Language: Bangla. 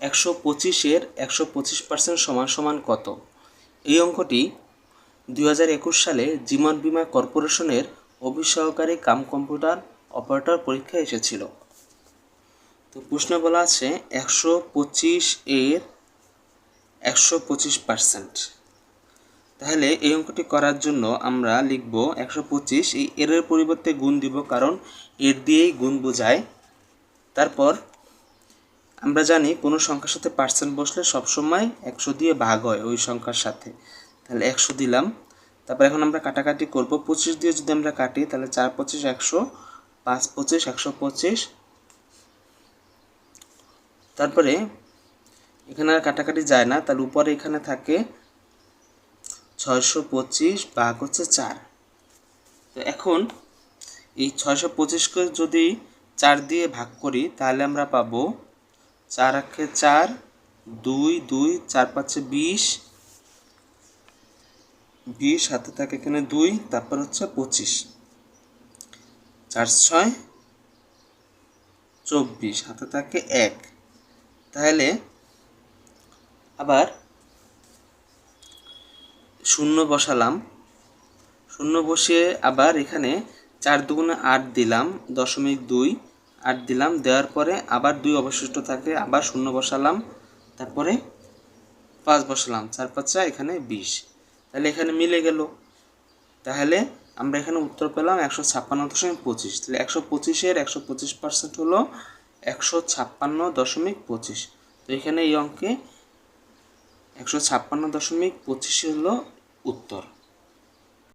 একশো পঁচিশের একশো পঁচিশ পার্সেন্ট সমান সমান কত? এই অঙ্কটি দুই হাজার একুশ সালে জীবন বীমা কর্পোরেশনের অফিস সহকারী কাম কম্পিউটার অপারেটর পরীক্ষায় এসেছিল। তো প্রশ্ন বলা আছে একশো পঁচিশ এর একশো পঁচিশ পার্সেন্ট তাহলে এই অঙ্কটি করার জন্য আমরা লিখব একশো পঁচিশ, এই এর পরিবর্তে গুণ দিব কারণ এর দিয়েই গুণ বোঝায়। তারপর আমরা জানি কোনো সংখ্যার সাথে পার্সেন্ট বসলে সবসময় একশো দিয়ে ভাগ হয় ওই সংখ্যার সাথে। তাহলে একশো দিলাম। তারপর এখন আমরা কাটাকাটি করব। পঁচিশ দিয়ে যদি আমরা কাটি, তাহলে চার পঁচিশ একশো, পাঁচ পঁচিশ একশো পঁচিশ। তারপরে এখানে আর কাটাকাটি যায় না। তাহলে উপরে এখানে থাকে ছয়শো পঁচিশ ভাগ হচ্ছে চার। তো এখন এই ছয়শো পঁচিশকে যদি চার দিয়ে ভাগ করি, তাহলে আমরা পাবো চার আক্ষে চার, দুই দুই, চার পাঁচে বিশ। বিশ, হাতে থাকে এখানে দুই, তারপর হচ্ছে পঁচিশ। চার, ছয়, চব্বিশ, হাতে থাকে এক। তাহলে আবার শূন্য বসালাম। শূন্য বসিয়ে আবার এখানে চার দুগুণে আট দিলাম, দশমিক দুই। আট দিলাম, দেওয়ার পরে আবার দুই অবশিষ্ট থাকে, আবার শূন্য বসালাম, তারপরে পাঁচ বসালাম, চার, পাঁচা এখানে বিশ। তাহলে এখানে মিলে গেল। তাহলে আমরা এখানে উত্তর পেলাম একশো ছাপ্পান্ন দশমিক পঁচিশ। তাহলে একশো পঁচিশের একশো পঁচিশ পার্সেন্ট হলো একশো ছাপ্পান্ন দশমিক পঁচিশ। তো এখানে এই অঙ্কে একশো ছাপ্পান্ন দশমিক পঁচিশ হলো উত্তর।